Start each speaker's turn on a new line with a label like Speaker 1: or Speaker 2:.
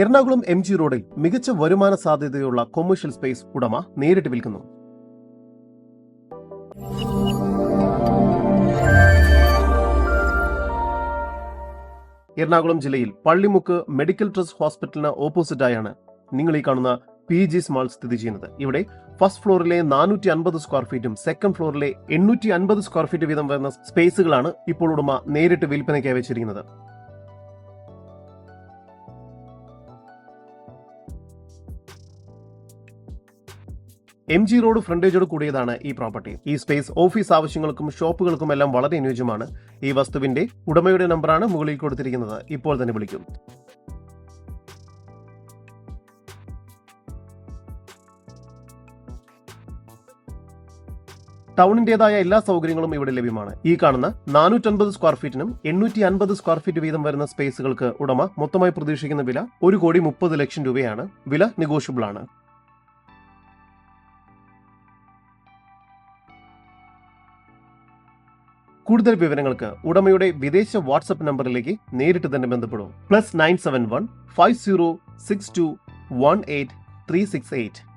Speaker 1: Ernakulam M G റോഡിൽ മികച്ച വരുമാന സാധ്യതയുള്ള കൊമേഴ്ഷ്യൽ സ്പേസ് ഉടമ നേരിട്ട് വിൽക്കുന്നു. എറണാകുളം ജില്ലയിൽ പള്ളിമുക്ക് മെഡിക്കൽ ട്രസ്റ്റ് ഹോസ്പിറ്റലിന് ഓപ്പോസിറ്റായാണ് നിങ്ങൾ ഈ കാണുന്ന പി ജി സ്മാൾ സ്ഥിതി ചെയ്യുന്നത്. ഇവിടെ ഫസ്റ്റ് ഫ്ലോറിലെ നാനൂറ്റി അൻപത് സ്ക്വയർ ഫീറ്റും സെക്കൻഡ് ഫ്ലോറിലെ എണ്ണൂറ്റി അൻപത് സ്ക്വയർ ഫീറ്റ് വീതം വരുന്ന സ്പേസുകളാണ് ഇപ്പോൾ ഉടമ നേരിട്ട് വിൽപ്പനയ്ക്കായി വെച്ചിരിക്കുന്നത്. എം ജി റോഡ് ഫ്രണ്ടേജോട് കൂടിയതാണ് ഈ പ്രോപ്പർട്ടി. ഈ സ്പേസ് ഓഫീസ് ആവശ്യങ്ങൾക്കും ഷോപ്പുകൾക്കും എല്ലാം വളരെ അനുയോജ്യമാണ്. ഈ വസ്തുവിന്റെ ഉടമയുടെ നമ്പറാണ് മുകളിൽ കൊടുത്തിരിക്കുന്നത്. ഇപ്പോൾ തന്നെ വിളിക്കും. ടൗണിന്റേതായ എല്ലാ സൗകര്യങ്ങളും ഇവിടെ ലഭ്യമാണ്. ഈ കാണുന്ന നാനൂറ്റൻപത് സ്ക്വയർ ഫീറ്റിനും എണ്ണൂറ്റി അൻപത് സ്ക്വയർ ഫീറ്റ് വീതം വരുന്ന സ്പേസുകൾക്ക് ഉടമ മൊത്തമായി പ്രതീക്ഷിക്കുന്ന വില ഒരു കോടി മുപ്പത് ലക്ഷം രൂപയാണ്. വില നെഗോഷ്യബിൾ ആണ് കൂടുതൽ വിവരങ്ങൾക്ക് ഉടമയുടെ വിദേശ വാട്സപ്പ് നമ്പറിലേക്ക് നേരിട്ട് തന്നെ ബന്ധപ്പെടും. Plus nine seven one five zero six two one eight three six eight